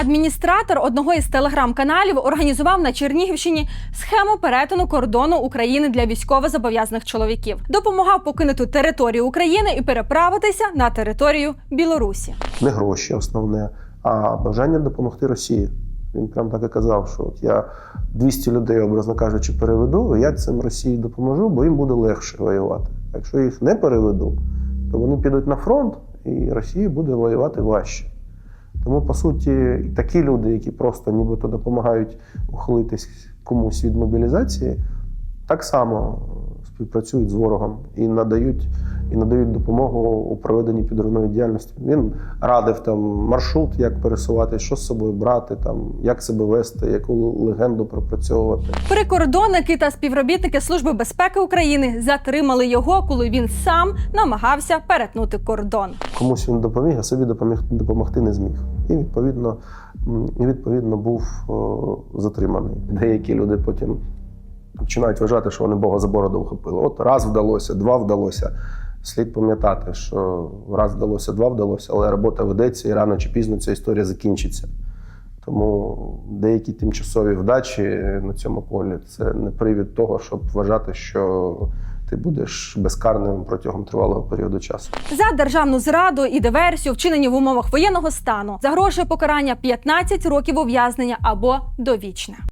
Адміністратор одного із телеграм-каналів організував на Чернігівщині схему перетину кордону України для військовозобов'язаних чоловіків. Допомагав покинути територію України і переправитися на територію Білорусі. не гроші основне, а бажання допомогти Росії. Він прям так і казав, що от я 200 людей, образно кажучи, переведу, я цим Росії допоможу, бо їм буде легше воювати. Якщо їх не переведу, то вони підуть на фронт, і Росії буде воювати важче. Тому, по суті, такі люди, які просто нібито допомагають ухилитись комусь від мобілізації, так само співпрацюють з ворогом і надають, і надають допомогу у проведенні підривної діяльності. Він радив там маршрут, як пересувати, що з собою брати, там, як себе вести, яку легенду пропрацьовувати. Прикордонники та співробітники Служби безпеки України затримали його, коли він сам намагався перетнути кордон. Комусь він допоміг, а собі допоміг, допомогти не зміг. І відповідно, і відповідно був о, затриманий. Деякі люди потім починають вважати, що вони Бога за бороду вхопили. От раз вдалося, два вдалося. Слід пам'ятати, що раз вдалося, два вдалося, але робота ведеться і рано чи пізно ця історія закінчиться. Тому деякі тимчасові вдачі на цьому полі це не привід того, щоб вважати, що ти будеш безкарним протягом тривалого періоду часу. За державну зраду і диверсію, вчинені в умовах воєнного стану, загрожує покарання 15 років ув'язнення або довічне.